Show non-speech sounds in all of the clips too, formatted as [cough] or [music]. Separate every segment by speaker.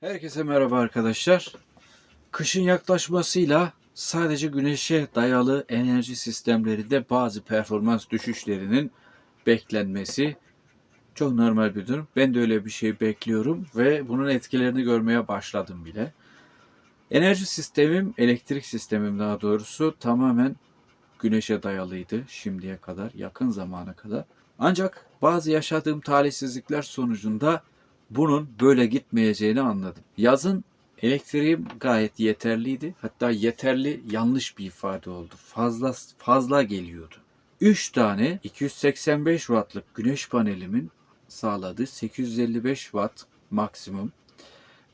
Speaker 1: Herkese merhaba arkadaşlar. Kışın yaklaşmasıyla sadece güneşe dayalı enerji sistemlerinde bazı performans düşüşlerinin beklenmesi çok normal bir durum. Ben de öyle bir şey bekliyorum ve bunun etkilerini görmeye başladım bile. Enerji sistemim, elektrik sistemim daha doğrusu tamamen güneşe dayalıydı şimdiye kadar, yakın zamana kadar. Ancak bazı yaşadığım talihsizlikler sonucunda bunun böyle gitmeyeceğini anladım. Yazın elektriğim gayet yeterliydi. Hatta yeterli yanlış bir ifade oldu. Fazla fazla geliyordu. 3 tane 285 wattlık güneş panelimin sağladığı 855 watt maksimum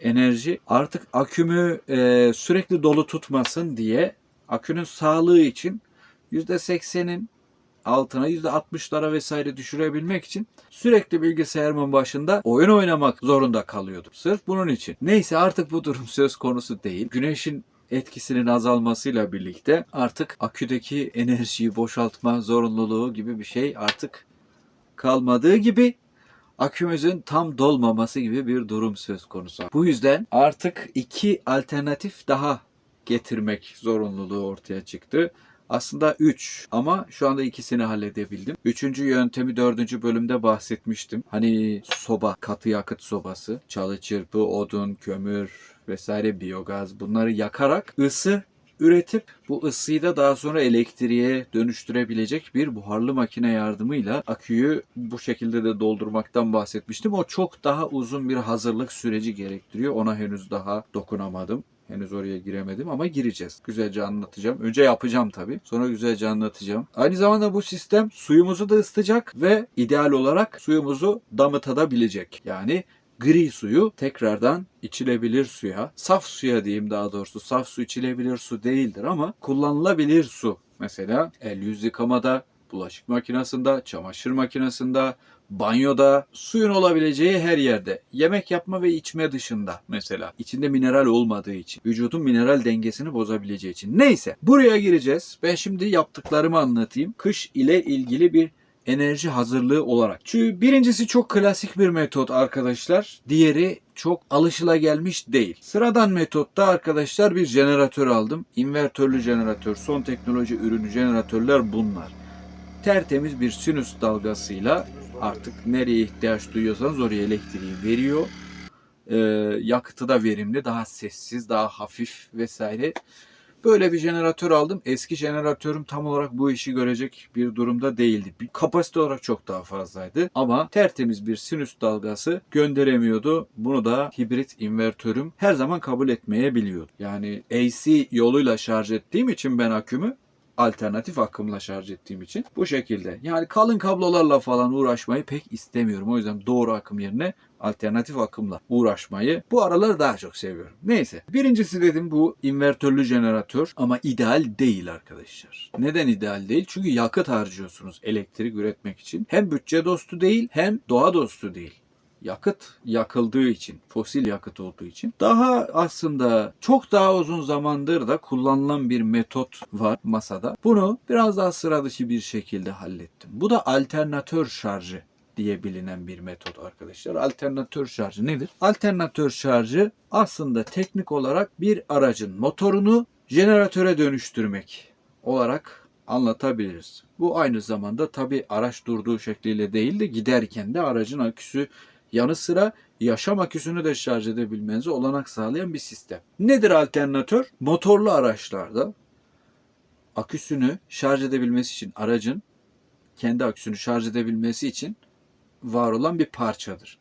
Speaker 1: enerji artık akümü e, sürekli dolu tutmasın diye akünün sağlığı için %80'in altına %60'lara vesaire düşürebilmek için sürekli bilgisayarımın başında oyun oynamak zorunda kalıyordum. Sırf bunun için. Neyse artık bu durum [laughs] söz konusu değil. Güneşin etkisinin azalmasıyla birlikte artık aküdeki enerjiyi boşaltma zorunluluğu gibi bir şey artık kalmadığı gibi akümüzün tam dolmaması gibi bir durum söz konusu. Bu yüzden artık iki alternatif daha getirmek zorunluluğu ortaya çıktı. Aslında 3 ama şu anda ikisini halledebildim. Üçüncü yöntemi dördüncü bölümde bahsetmiştim. Hani soba, katı yakıt sobası, çalı çırpı, odun, kömür vesaire biyogaz bunları yakarak ısı üretip bu ısıyı da daha sonra elektriğe dönüştürebilecek bir buharlı makine yardımıyla aküyü bu şekilde de doldurmaktan bahsetmiştim. O çok daha uzun bir hazırlık süreci gerektiriyor. Ona henüz daha dokunamadım. Henüz oraya giremedim ama gireceğiz. Güzelce anlatacağım. Önce yapacağım tabii. Sonra güzelce anlatacağım. Aynı zamanda bu sistem suyumuzu da ısıtacak ve ideal olarak suyumuzu damıtadabilecek. Yani gri suyu tekrardan içilebilir suya, saf suya diyeyim daha doğrusu. Saf su içilebilir su değildir ama kullanılabilir su. Mesela el yüz yıkamada, bulaşık makinesinde, çamaşır makinesinde, banyoda, suyun olabileceği her yerde. Yemek yapma ve içme dışında mesela. İçinde mineral olmadığı için. Vücudun mineral dengesini bozabileceği için. Neyse buraya gireceğiz. Ben şimdi yaptıklarımı anlatayım. Kış ile ilgili bir enerji hazırlığı olarak. Çünkü birincisi çok klasik bir metot arkadaşlar. Diğeri çok alışılagelmiş değil. Sıradan metotta arkadaşlar bir jeneratör aldım. İnvertörlü jeneratör, son teknoloji ürünü jeneratörler bunlar. Tertemiz bir sinüs dalgasıyla artık nereye ihtiyaç duyuyorsanız oraya elektriği veriyor. Ee, yakıtı da verimli, daha sessiz, daha hafif vesaire. Böyle bir jeneratör aldım. Eski jeneratörüm tam olarak bu işi görecek bir durumda değildi. Bir kapasite olarak çok daha fazlaydı. Ama tertemiz bir sinüs dalgası gönderemiyordu. Bunu da hibrit invertörüm her zaman kabul etmeyebiliyordu. Yani AC yoluyla şarj ettiğim için ben akümü alternatif akımla şarj ettiğim için bu şekilde. Yani kalın kablolarla falan uğraşmayı pek istemiyorum. O yüzden doğru akım yerine alternatif akımla uğraşmayı bu aralar daha çok seviyorum. Neyse. Birincisi dedim bu invertörlü jeneratör ama ideal değil arkadaşlar. Neden ideal değil? Çünkü yakıt harcıyorsunuz elektrik üretmek için. Hem bütçe dostu değil hem doğa dostu değil yakıt yakıldığı için, fosil yakıt olduğu için daha aslında çok daha uzun zamandır da kullanılan bir metot var masada. Bunu biraz daha sıra dışı bir şekilde hallettim. Bu da alternatör şarjı diye bilinen bir metot arkadaşlar. Alternatör şarjı nedir? Alternatör şarjı aslında teknik olarak bir aracın motorunu jeneratöre dönüştürmek olarak anlatabiliriz. Bu aynı zamanda tabi araç durduğu şekliyle değil de giderken de aracın aküsü yanı sıra yaşam aküsünü de şarj edebilmenize olanak sağlayan bir sistem. Nedir alternatör? Motorlu araçlarda aküsünü şarj edebilmesi için aracın kendi aküsünü şarj edebilmesi için var olan bir parçadır.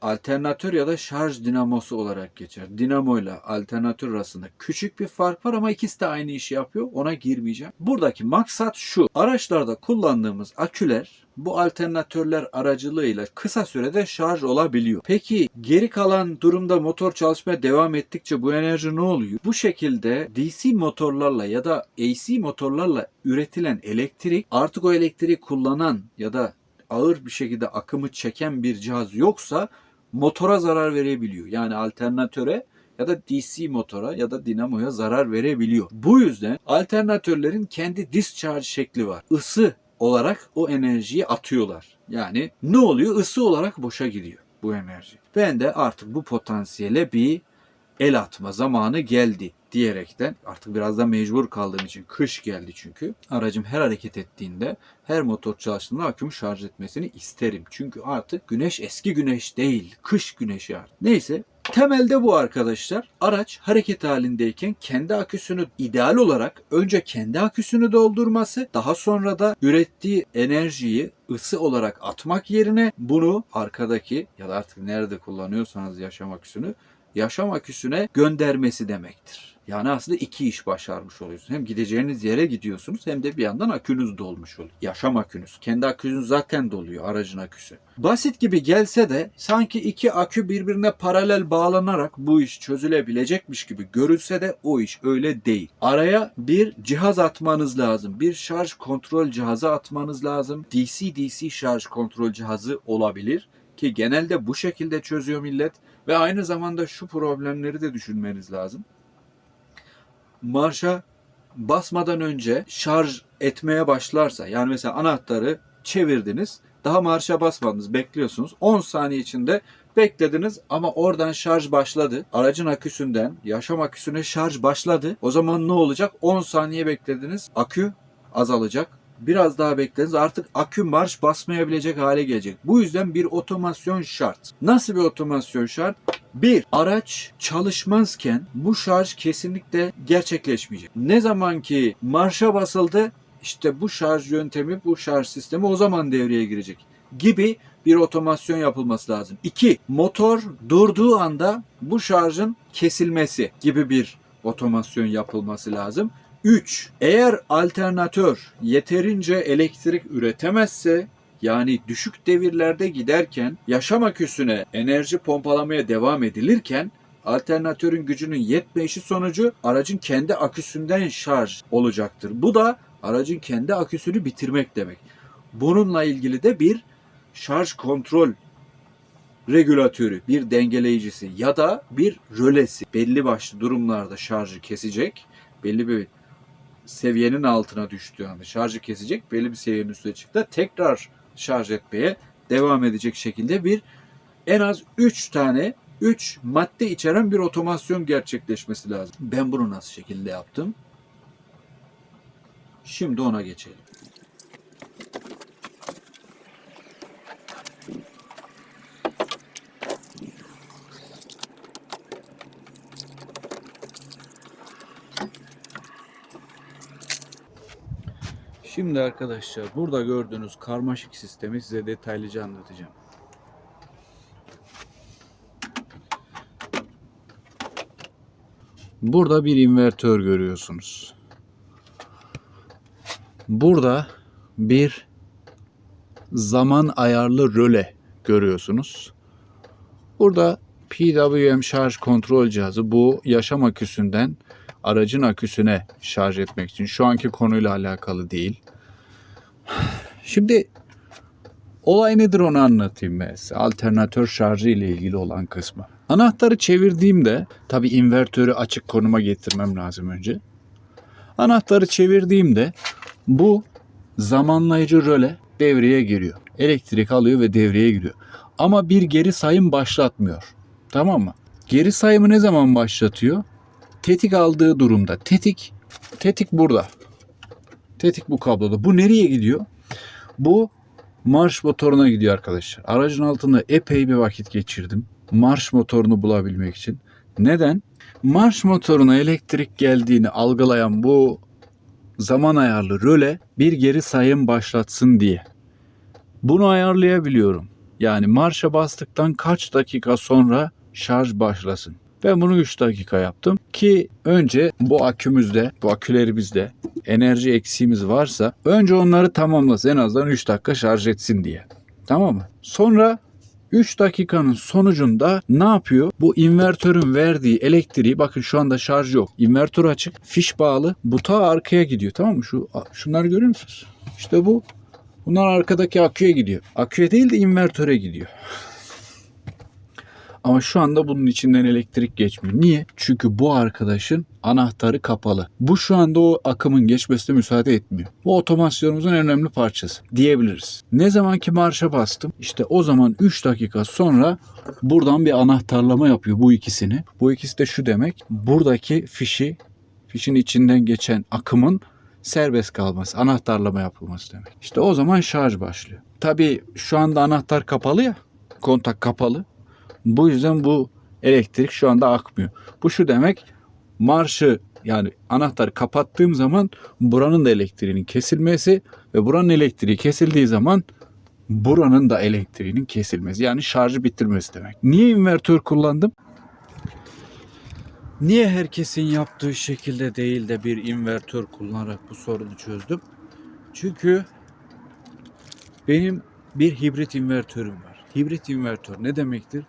Speaker 1: Alternatör ya da şarj dinamosu olarak geçer. Dinamo ile alternatör arasında küçük bir fark var ama ikisi de aynı işi yapıyor. Ona girmeyeceğim. Buradaki maksat şu. Araçlarda kullandığımız aküler bu alternatörler aracılığıyla kısa sürede şarj olabiliyor. Peki geri kalan durumda motor çalışmaya devam ettikçe bu enerji ne oluyor? Bu şekilde DC motorlarla ya da AC motorlarla üretilen elektrik artık o elektriği kullanan ya da ağır bir şekilde akımı çeken bir cihaz yoksa motora zarar verebiliyor. Yani alternatöre ya da DC motora ya da dinamoya zarar verebiliyor. Bu yüzden alternatörlerin kendi discharge şekli var. Isı olarak o enerjiyi atıyorlar. Yani ne oluyor? Isı olarak boşa gidiyor. bu enerji. Ben de artık bu potansiyele bir el atma zamanı geldi diyerekten artık biraz da mecbur kaldığım için kış geldi çünkü aracım her hareket ettiğinde her motor çalıştığında akümü şarj etmesini isterim. Çünkü artık güneş eski güneş değil kış güneşi artık. Neyse Temelde bu arkadaşlar. Araç hareket halindeyken kendi aküsünü ideal olarak önce kendi aküsünü doldurması, daha sonra da ürettiği enerjiyi ısı olarak atmak yerine bunu arkadaki ya da artık nerede kullanıyorsanız yaşam aküsünü yaşam aküsüne göndermesi demektir. Yani aslında iki iş başarmış oluyorsunuz. Hem gideceğiniz yere gidiyorsunuz hem de bir yandan akünüz dolmuş oluyor. Yaşam akünüz. Kendi akünüz zaten doluyor aracın aküsü. Basit gibi gelse de sanki iki akü birbirine paralel bağlanarak bu iş çözülebilecekmiş gibi görülse de o iş öyle değil. Araya bir cihaz atmanız lazım. Bir şarj kontrol cihazı atmanız lazım. DC-DC şarj kontrol cihazı olabilir ki genelde bu şekilde çözüyor millet ve aynı zamanda şu problemleri de düşünmeniz lazım marşa basmadan önce şarj etmeye başlarsa yani mesela anahtarı çevirdiniz daha marşa basmadınız bekliyorsunuz 10 saniye içinde beklediniz ama oradan şarj başladı. Aracın aküsünden yaşam aküsüne şarj başladı. O zaman ne olacak? 10 saniye beklediniz. Akü azalacak. Biraz daha beklediniz artık akü marş basmayabilecek hale gelecek. Bu yüzden bir otomasyon şart. Nasıl bir otomasyon şart? Bir, araç çalışmazken bu şarj kesinlikle gerçekleşmeyecek. Ne zaman ki marşa basıldı işte bu şarj yöntemi, bu şarj sistemi o zaman devreye girecek gibi bir otomasyon yapılması lazım. İki, motor durduğu anda bu şarjın kesilmesi gibi bir otomasyon yapılması lazım. 3. Eğer alternatör yeterince elektrik üretemezse yani düşük devirlerde giderken yaşam aküsüne enerji pompalamaya devam edilirken alternatörün gücünün yetmeyişi sonucu aracın kendi aküsünden şarj olacaktır. Bu da aracın kendi aküsünü bitirmek demek. Bununla ilgili de bir şarj kontrol regülatörü, bir dengeleyicisi ya da bir rölesi belli başlı durumlarda şarjı kesecek. Belli bir seviyenin altına düştüğü anda şarjı kesecek. Belli bir seviyenin üstüne çıktı. Tekrar şarj etmeye devam edecek şekilde bir en az 3 tane 3 madde içeren bir otomasyon gerçekleşmesi lazım. Ben bunu nasıl şekilde yaptım? Şimdi ona geçelim. Şimdi arkadaşlar burada gördüğünüz karmaşık sistemi size detaylıca anlatacağım. Burada bir invertör görüyorsunuz. Burada bir zaman ayarlı röle görüyorsunuz. Burada PWM şarj kontrol cihazı bu yaşam aküsünden aracın aküsüne şarj etmek için. Şu anki konuyla alakalı değil. Şimdi olay nedir onu anlatayım ben size. Alternatör şarjı ile ilgili olan kısmı. Anahtarı çevirdiğimde tabi invertörü açık konuma getirmem lazım önce. Anahtarı çevirdiğimde bu zamanlayıcı röle devreye giriyor. Elektrik alıyor ve devreye giriyor. Ama bir geri sayım başlatmıyor. Tamam mı? Geri sayımı ne zaman başlatıyor? Tetik aldığı durumda. Tetik tetik burada. Tetik bu kabloda. Bu nereye gidiyor? Bu marş motoruna gidiyor arkadaşlar. Aracın altında epey bir vakit geçirdim. Marş motorunu bulabilmek için. Neden? Marş motoruna elektrik geldiğini algılayan bu zaman ayarlı röle bir geri sayım başlatsın diye. Bunu ayarlayabiliyorum. Yani marşa bastıktan kaç dakika sonra şarj başlasın. Ben bunu 3 dakika yaptım ki önce bu akümüzde, bu akülerimizde enerji eksiğimiz varsa önce onları tamamlasın en azından 3 dakika şarj etsin diye. Tamam mı? Sonra 3 dakikanın sonucunda ne yapıyor? Bu invertörün verdiği elektriği bakın şu anda şarj yok. İnvertör açık, fiş bağlı. Bu ta arkaya gidiyor tamam mı? Şu şunları görüyor musunuz? İşte bu. Bunlar arkadaki aküye gidiyor. Aküye değil de invertöre gidiyor. [laughs] Ama şu anda bunun içinden elektrik geçmiyor. Niye? Çünkü bu arkadaşın anahtarı kapalı. Bu şu anda o akımın geçmesine müsaade etmiyor. Bu otomasyonumuzun en önemli parçası diyebiliriz. Ne zaman ki marşa bastım işte o zaman 3 dakika sonra buradan bir anahtarlama yapıyor bu ikisini. Bu ikisi de şu demek. Buradaki fişi fişin içinden geçen akımın serbest kalması, anahtarlama yapılması demek. İşte o zaman şarj başlıyor. Tabii şu anda anahtar kapalı ya, kontak kapalı. Bu yüzden bu elektrik şu anda akmıyor. Bu şu demek, marşı yani anahtarı kapattığım zaman buranın da elektriğinin kesilmesi ve buranın elektriği kesildiği zaman buranın da elektriğinin kesilmesi. Yani şarjı bitirmesi demek. Niye invertör kullandım? Niye herkesin yaptığı şekilde değil de bir invertör kullanarak bu sorunu çözdüm? Çünkü benim bir hibrit invertörüm var. Hibrit invertör ne demektir?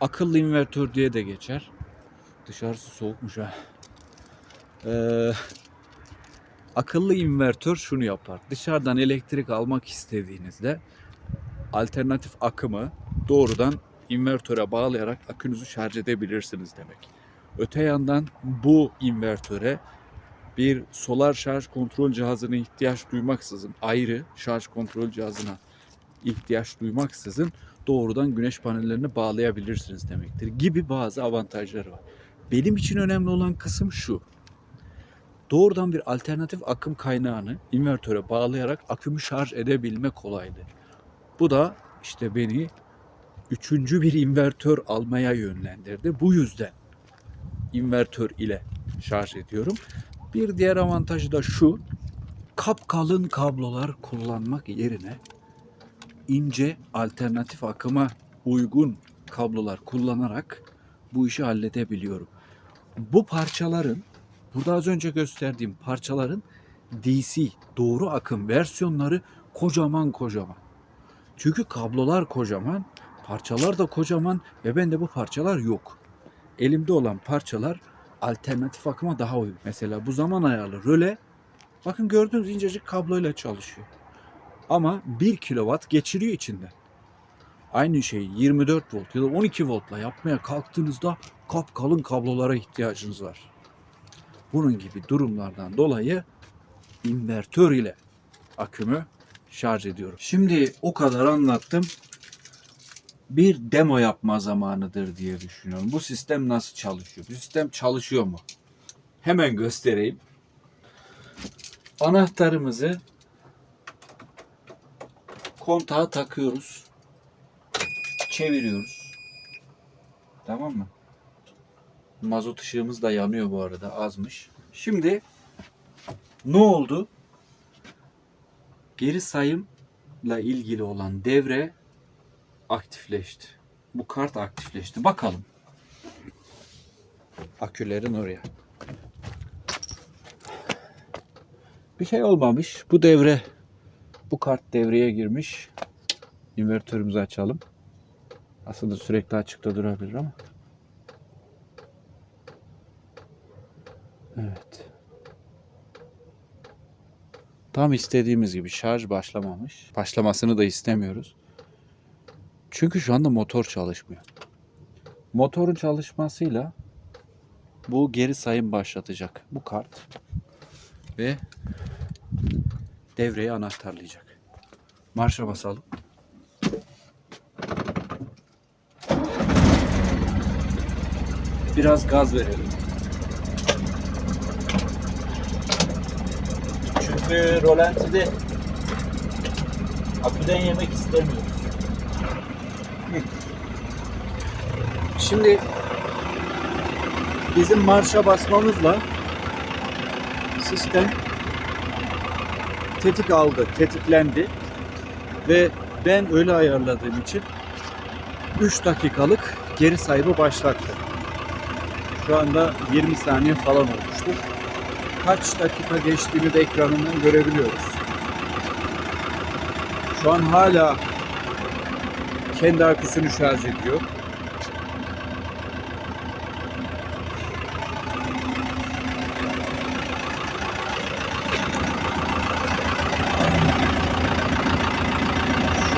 Speaker 1: Akıllı invertör diye de geçer. Dışarısı soğukmuş ha. Ee, akıllı invertör şunu yapar. Dışarıdan elektrik almak istediğinizde alternatif akımı doğrudan invertöre bağlayarak akünüzü şarj edebilirsiniz demek. Öte yandan bu invertöre bir solar şarj kontrol cihazına ihtiyaç duymaksızın ayrı şarj kontrol cihazına ihtiyaç duymaksızın doğrudan güneş panellerini bağlayabilirsiniz demektir gibi bazı avantajları var. Benim için önemli olan kısım şu. Doğrudan bir alternatif akım kaynağını invertöre bağlayarak akümü şarj edebilme kolaylığı. Bu da işte beni üçüncü bir invertör almaya yönlendirdi. Bu yüzden invertör ile şarj ediyorum. Bir diğer avantajı da şu. Kapkalın kablolar kullanmak yerine ince alternatif akıma uygun kablolar kullanarak bu işi halledebiliyorum. Bu parçaların burada az önce gösterdiğim parçaların DC doğru akım versiyonları kocaman kocaman. Çünkü kablolar kocaman, parçalar da kocaman ve bende bu parçalar yok. Elimde olan parçalar alternatif akıma daha uygun. Mesela bu zaman ayarlı röle bakın gördüğünüz incecik kabloyla çalışıyor. Ama 1 kilowatt geçiriyor içinden. Aynı şeyi 24 volt ya da 12 voltla yapmaya kalktığınızda kap kalın kablolara ihtiyacınız var. Bunun gibi durumlardan dolayı invertör ile akümü şarj ediyorum. Şimdi o kadar anlattım. Bir demo yapma zamanıdır diye düşünüyorum. Bu sistem nasıl çalışıyor? Bu sistem çalışıyor mu? Hemen göstereyim. Anahtarımızı kontağa takıyoruz. Çeviriyoruz. Tamam mı? Mazot ışığımız da yanıyor bu arada azmış. Şimdi ne oldu? Geri sayımla ilgili olan devre aktifleşti. Bu kart aktifleşti. Bakalım. Akülerin oraya. Bir şey olmamış. Bu devre bu kart devreye girmiş. İnvertörümüzü açalım. Aslında sürekli açıkta durabilir ama. Evet. Tam istediğimiz gibi şarj başlamamış. Başlamasını da istemiyoruz. Çünkü şu anda motor çalışmıyor. Motorun çalışmasıyla bu geri sayım başlatacak bu kart ve devreyi anahtarlayacak. Marşa basalım. Biraz gaz verelim. Çünkü rolantide aküden yemek istemiyoruz. Şimdi bizim marşa basmamızla sistem tetik aldı, tetiklendi ve ben öyle ayarladığım için 3 dakikalık geri sayımı başlattı. Şu anda 20 saniye falan olmuştur. Kaç dakika geçtiğini de ekranından görebiliyoruz. Şu an hala kendi aküsünü şarj ediyor.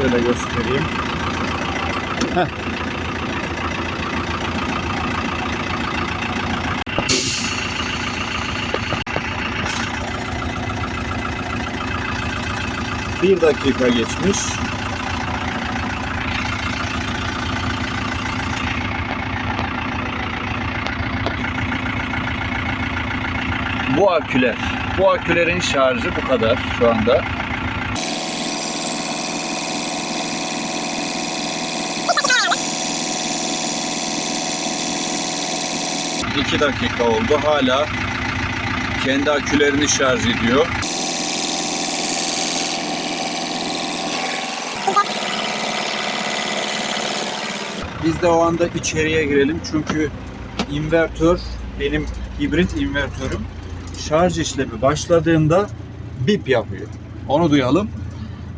Speaker 1: Şöyle göstereyim. Bir dakika geçmiş. Bu aküler. Bu akülerin şarjı bu kadar şu anda. İki dakika oldu. Hala kendi akülerini şarj ediyor. Biz de o anda içeriye girelim çünkü invertör benim hibrit invertörüm şarj işlemi başladığında bip yapıyor. Onu duyalım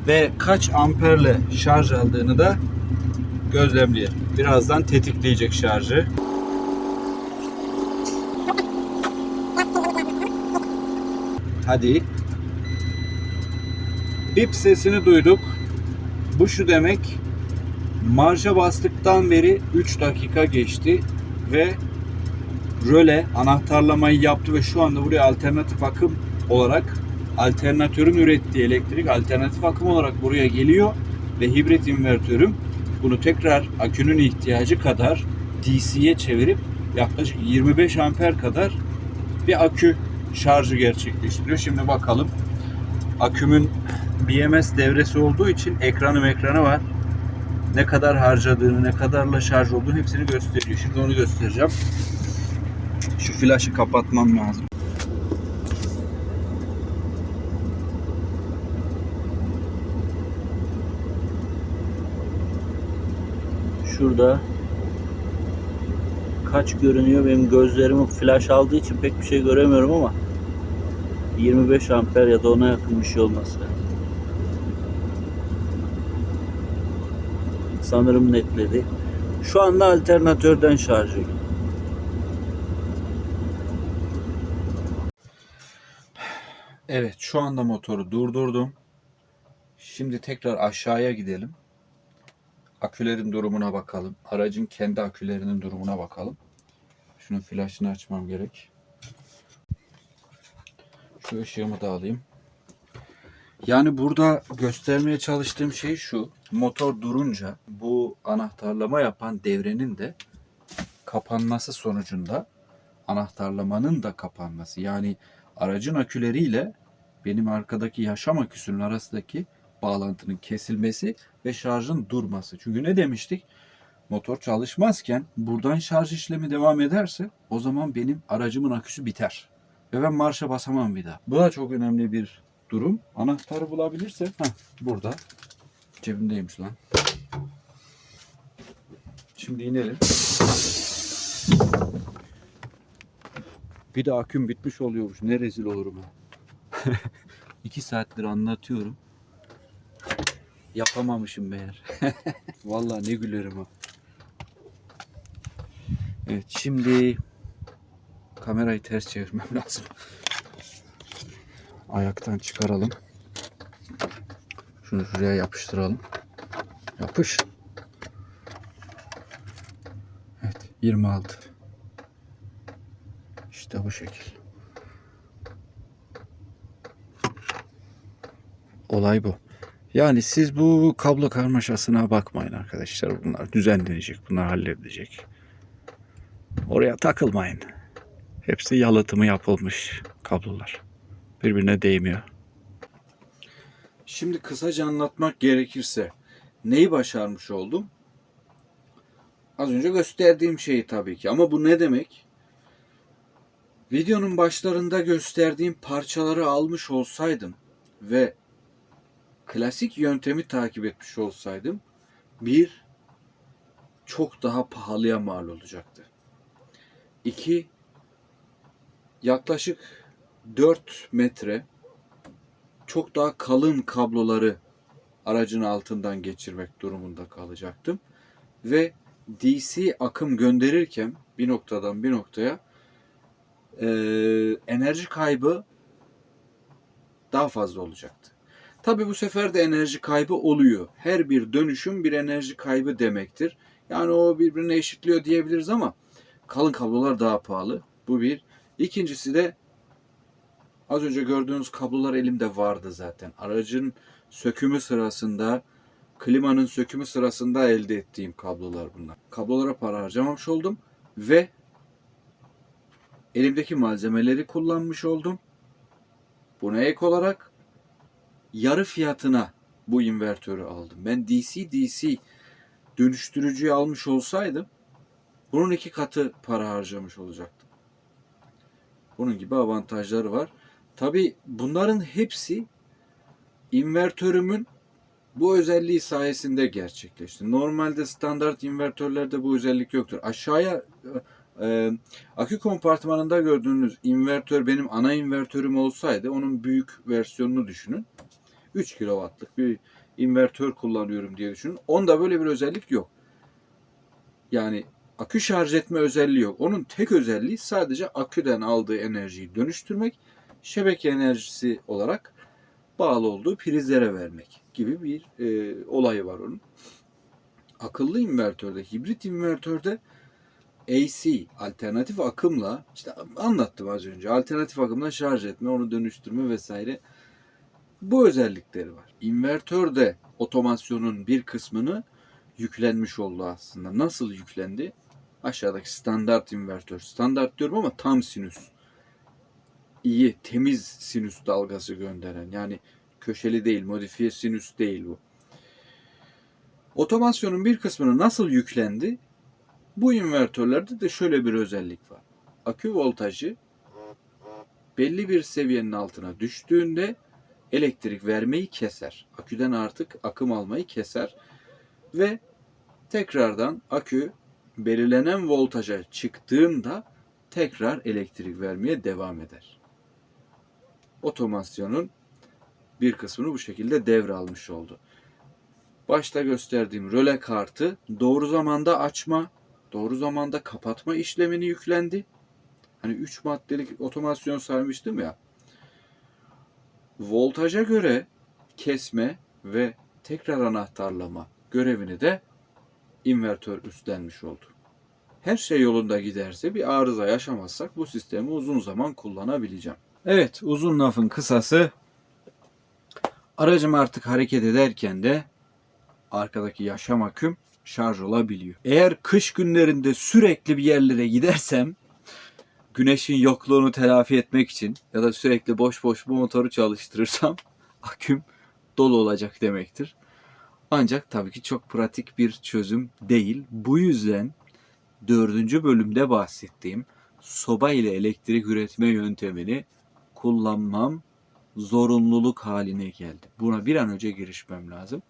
Speaker 1: ve kaç amperle şarj aldığını da gözlemleyelim. Birazdan tetikleyecek şarjı. Hadi. Bip sesini duyduk. Bu şu demek. Marşa bastıktan beri 3 dakika geçti ve röle anahtarlamayı yaptı ve şu anda buraya alternatif akım olarak alternatörün ürettiği elektrik alternatif akım olarak buraya geliyor ve hibrit invertörüm bunu tekrar akünün ihtiyacı kadar DC'ye çevirip yaklaşık 25 amper kadar bir akü şarjı gerçekleştiriyor. Şimdi bakalım. Akümün BMS devresi olduğu için ekranım ekranı var. Ne kadar harcadığını, ne kadarla şarj olduğunu hepsini gösteriyor. Şimdi onu göstereceğim. Şu flaşı kapatmam lazım.
Speaker 2: Şurada kaç görünüyor benim gözlerimin flash aldığı için pek bir şey göremiyorum ama 25 amper ya da ona yakın bir şey olması. Sanırım netledi. Şu anda alternatörden şarj ediyor.
Speaker 1: Evet şu anda motoru durdurdum. Şimdi tekrar aşağıya gidelim. Akülerin durumuna bakalım. Aracın kendi akülerinin durumuna bakalım. Şunun flaşını açmam gerek. Şu ışığımı da alayım. Yani burada göstermeye çalıştığım şey şu. Motor durunca bu anahtarlama yapan devrenin de kapanması sonucunda anahtarlamanın da kapanması. Yani aracın aküleriyle benim arkadaki yaşam aküsünün arasındaki bağlantının kesilmesi ve şarjın durması. Çünkü ne demiştik? Motor çalışmazken buradan şarj işlemi devam ederse o zaman benim aracımın aküsü biter. Ve ben marşa basamam bir daha. Bu da çok önemli bir durum. Anahtarı bulabilirse heh, burada. Cebimdeymiş lan. Şimdi inelim. Bir de aküm bitmiş oluyormuş. Ne rezil olurum ha. [laughs] İki saattir anlatıyorum. Yapamamışım meğer. [laughs] Vallahi ne gülerim ha. Evet şimdi kamerayı ters çevirmem [laughs] lazım. Ayaktan çıkaralım. Şunu şuraya yapıştıralım. Yapış. Evet 26. İşte bu şekil. Olay bu. Yani siz bu kablo karmaşasına bakmayın arkadaşlar. Bunlar düzenlenecek, bunlar halledilecek. Oraya takılmayın. Hepsi yalıtımı yapılmış kablolar. Birbirine değmiyor. Şimdi kısaca anlatmak gerekirse neyi başarmış oldum? Az önce gösterdiğim şeyi tabii ki. Ama bu ne demek? Videonun başlarında gösterdiğim parçaları almış olsaydım ve klasik yöntemi takip etmiş olsaydım bir çok daha pahalıya mal olacaktı. İki yaklaşık 4 metre çok daha kalın kabloları aracın altından geçirmek durumunda kalacaktım. Ve DC akım gönderirken bir noktadan bir noktaya e, enerji kaybı daha fazla olacaktı. Tabi bu sefer de enerji kaybı oluyor. Her bir dönüşüm bir enerji kaybı demektir. Yani o birbirine eşitliyor diyebiliriz ama kalın kablolar daha pahalı. Bu bir. İkincisi de az önce gördüğünüz kablolar elimde vardı zaten. Aracın sökümü sırasında, klimanın sökümü sırasında elde ettiğim kablolar bunlar. Kablolara para harcamamış oldum ve elimdeki malzemeleri kullanmış oldum. Buna ek olarak yarı fiyatına bu invertörü aldım. Ben DC DC dönüştürücüyü almış olsaydım bunun iki katı para harcamış olacaktım. Bunun gibi avantajları var. Tabi bunların hepsi invertörümün bu özelliği sayesinde gerçekleşti. Normalde standart invertörlerde bu özellik yoktur. Aşağıya e, e, akü kompartmanında gördüğünüz invertör benim ana invertörüm olsaydı onun büyük versiyonunu düşünün. 3 kW'lık bir invertör kullanıyorum diye düşünün. Onda böyle bir özellik yok. Yani akü şarj etme özelliği yok. Onun tek özelliği sadece aküden aldığı enerjiyi dönüştürmek, şebeke enerjisi olarak bağlı olduğu prizlere vermek gibi bir e, olayı var onun. Akıllı invertörde, hibrit invertörde AC, alternatif akımla, işte anlattım az önce, alternatif akımla şarj etme, onu dönüştürme vesaire bu özellikleri var. İnvertör de otomasyonun bir kısmını yüklenmiş oldu aslında. Nasıl yüklendi? Aşağıdaki standart invertör. Standart diyorum ama tam sinüs. İyi, temiz sinüs dalgası gönderen. Yani köşeli değil, modifiye sinüs değil bu. Otomasyonun bir kısmını nasıl yüklendi? Bu invertörlerde de şöyle bir özellik var. Akü voltajı belli bir seviyenin altına düştüğünde elektrik vermeyi keser. Aküden artık akım almayı keser ve tekrardan akü belirlenen voltaja çıktığında tekrar elektrik vermeye devam eder. Otomasyonun bir kısmını bu şekilde devralmış oldu. Başta gösterdiğim röle kartı doğru zamanda açma, doğru zamanda kapatma işlemini yüklendi. Hani 3 maddelik otomasyon saymıştım ya voltaja göre kesme ve tekrar anahtarlama görevini de invertör üstlenmiş oldu. Her şey yolunda giderse bir arıza yaşamazsak bu sistemi uzun zaman kullanabileceğim. Evet uzun lafın kısası aracım artık hareket ederken de arkadaki yaşam aküm şarj olabiliyor. Eğer kış günlerinde sürekli bir yerlere gidersem güneşin yokluğunu telafi etmek için ya da sürekli boş boş bu motoru çalıştırırsam [laughs] aküm dolu olacak demektir. Ancak tabii ki çok pratik bir çözüm değil. Bu yüzden dördüncü bölümde bahsettiğim soba ile elektrik üretme yöntemini kullanmam zorunluluk haline geldi. Buna bir an önce girişmem lazım.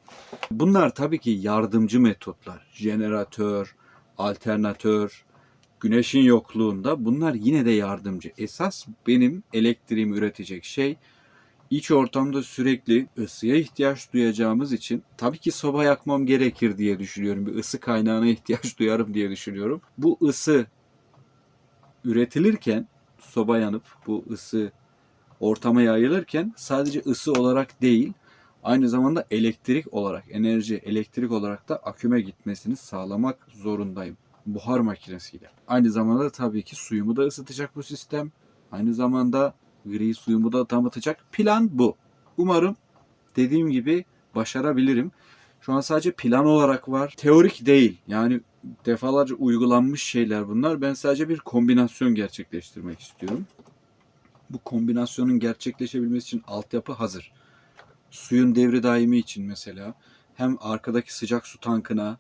Speaker 1: Bunlar tabii ki yardımcı metotlar. Jeneratör, alternatör, güneşin yokluğunda bunlar yine de yardımcı. Esas benim elektriğimi üretecek şey iç ortamda sürekli ısıya ihtiyaç duyacağımız için tabii ki soba yakmam gerekir diye düşünüyorum. Bir ısı kaynağına ihtiyaç [laughs] duyarım diye düşünüyorum. Bu ısı üretilirken soba yanıp bu ısı ortama yayılırken sadece ısı olarak değil aynı zamanda elektrik olarak, enerji, elektrik olarak da aküme gitmesini sağlamak zorundayım buhar makinesiyle. Aynı zamanda tabii ki suyumu da ısıtacak bu sistem. Aynı zamanda gri suyumu da damıtacak. Plan bu. Umarım dediğim gibi başarabilirim. Şu an sadece plan olarak var. Teorik değil. Yani defalarca uygulanmış şeyler bunlar. Ben sadece bir kombinasyon gerçekleştirmek istiyorum. Bu kombinasyonun gerçekleşebilmesi için altyapı hazır. Suyun devri daimi için mesela hem arkadaki sıcak su tankına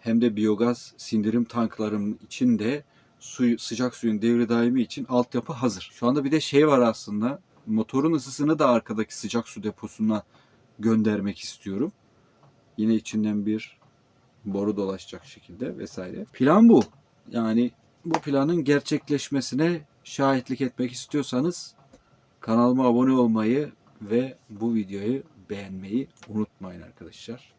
Speaker 1: hem de biyogaz sindirim tanklarım için de su, sıcak suyun devri daimi için altyapı hazır. Şu anda bir de şey var aslında. Motorun ısısını da arkadaki sıcak su deposuna göndermek istiyorum. Yine içinden bir boru dolaşacak şekilde vesaire. Plan bu. Yani bu planın gerçekleşmesine şahitlik etmek istiyorsanız kanalıma abone olmayı ve bu videoyu beğenmeyi unutmayın arkadaşlar.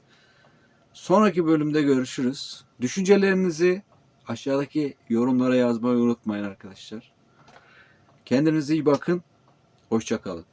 Speaker 1: Sonraki bölümde görüşürüz. Düşüncelerinizi aşağıdaki yorumlara yazmayı unutmayın arkadaşlar. Kendinize iyi bakın. Hoşçakalın.